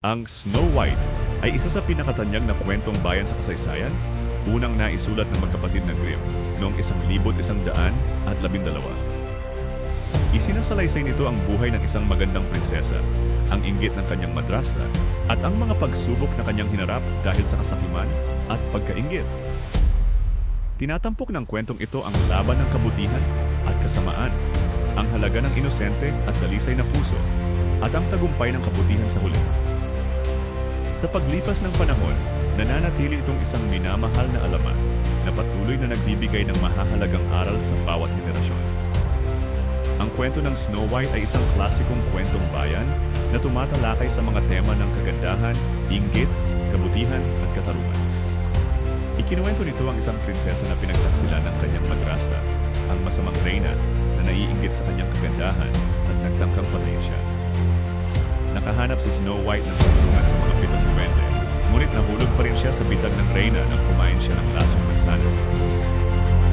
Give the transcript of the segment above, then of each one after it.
Ang Snow White ay isa sa pinakatanyag na kwentong bayan sa kasaysayan, unang naisulat ng magkapatid na Grimm noong isang libot isang daan at labindalawa. Isinasalaysay nito ang buhay ng isang magandang prinsesa, ang inggit ng kanyang madrasta, at ang mga pagsubok na kanyang hinarap dahil sa kasakiman at pagkainggit. Tinatampok ng kwentong ito ang laban ng kabutihan at kasamaan, ang halaga ng inosente at dalisay na puso, at ang tagumpay ng kabutihan sa huli. Sa paglipas ng panahon, nananatili itong isang minamahal na alamat na patuloy na nagbibigay ng mahahalagang aral sa bawat henerasyon. Ang kwento ng Snow White ay isang klasikong kwentong bayan na tumatalakay sa mga tema ng kagandahan, inggit, kabutihan at katarungan. Ikinuwento nito ang isang prinsesa na pinagtaksilan ng kanyang madrasta, ang masamang reyna na naiinggit sa kanyang kagandahan at nagtangkang patayin siya. Nakahanap si Snow White ng katulungan sa mga pitong duwende, ngunit nahulog pa rin siya sa bitag ng reyna nang kumain siya ng lasong mansanas.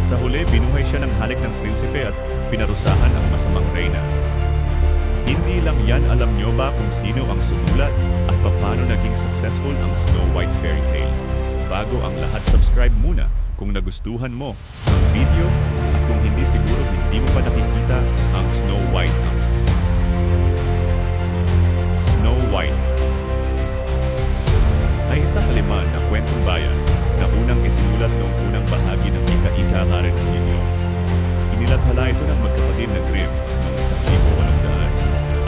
Sa huli, binuhay siya ng halik ng prinsipe at pinarusahan ang masamang reyna. Hindi lang yan alam nyo ba kung sino ang sumulat at paano naging successful ang Snow White Fairy Tale. Bago ang lahat, subscribe muna kung nagustuhan mo ang video at kung hindi siguro hindi mo pa nakikita unang isinulat noong unang bahagi ng ika-ika-karen na siglo. Inilathala ito ng magkapatid na Grimm noong isang libo daan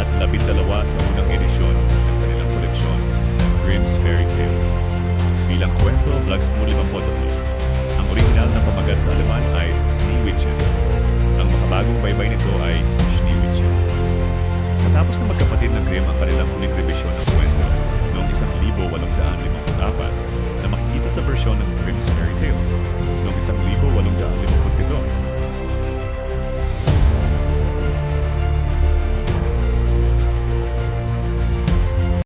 at labindalawa sa unang edisyon ng kanilang koleksyon ng Grimm's Fairy Tales. Bilang kwento, Vlogs mo 53. Ang original na pamagat sa Aleman ay Sneeuwitchen. Ang makabagong baybay nito ay Schneewittchen. Matapos na magkapatid ng Grimm ang kanilang huling revisyon ng kwento noong isang libo walong daan limang apat na makikita sa bersyon ng Grimm's ng 1,850